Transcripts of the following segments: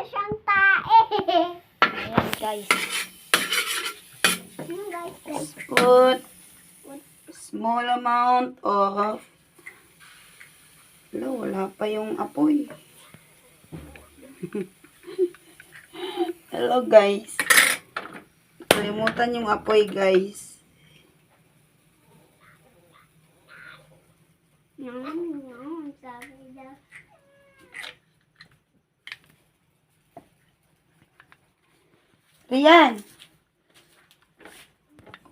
na siyang tae. Ayan guys. Ano guys? guys? Put small amount of Wala, wala pa yung apoy. Hello guys. Kalimutan yung apoy guys. Yum, yum, sabi daw. Riyan.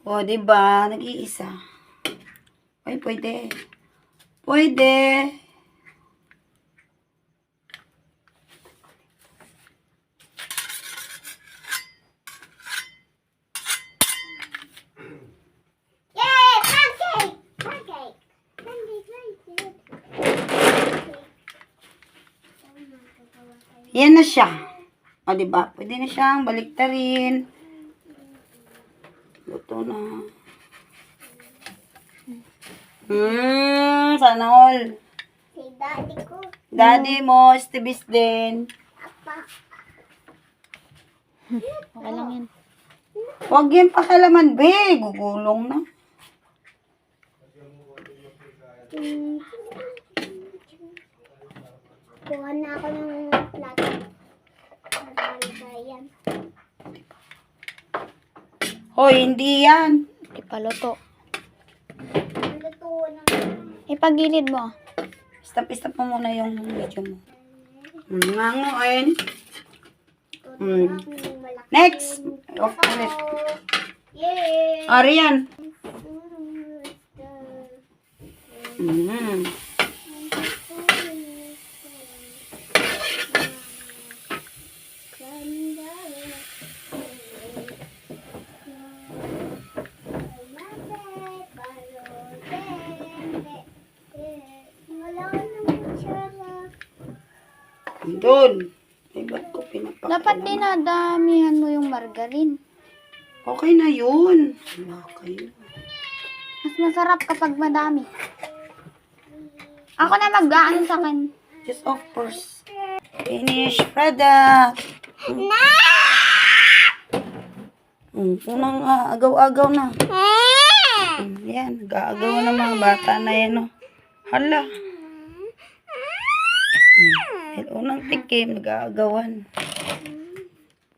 O, di ba? Nag-iisa. Ay, pwede. Pwede. Yay! Pancake! Pancake! Pancake, pancake. Yan na siya. O, di ba? Pwede na siyang baliktarin. Luto na. Hmm, sana all. Si daddy ko. Daddy mo, stibis din. Apa. Okay lang yan. Huwag yan pakialaman, be. Gugulong na. Hmm. Kuha na ako ng. Yan. Hoy, hindi yan. Ipaluto. Luto na. Ipagilid mo. Stop-stop mo muna yung video mo. Hmm, Nganguin. Hmm. Next. Off ulit. Yay! Arian. Mm. Doon. Ay, ba't ko pinapakalaman? Dapat dinadamihan mo yung margarine. Okay na yun. Kayo. Mas masarap kapag madami. Ako na mag-ano sa akin. Just of course. Finish product. Na! Mm, unang ah, agaw-agaw na. Mm, yan, nag-aagaw na mga bata na yan. Oh. Hala. Mm, dahil unang tikim, nag-aagawan.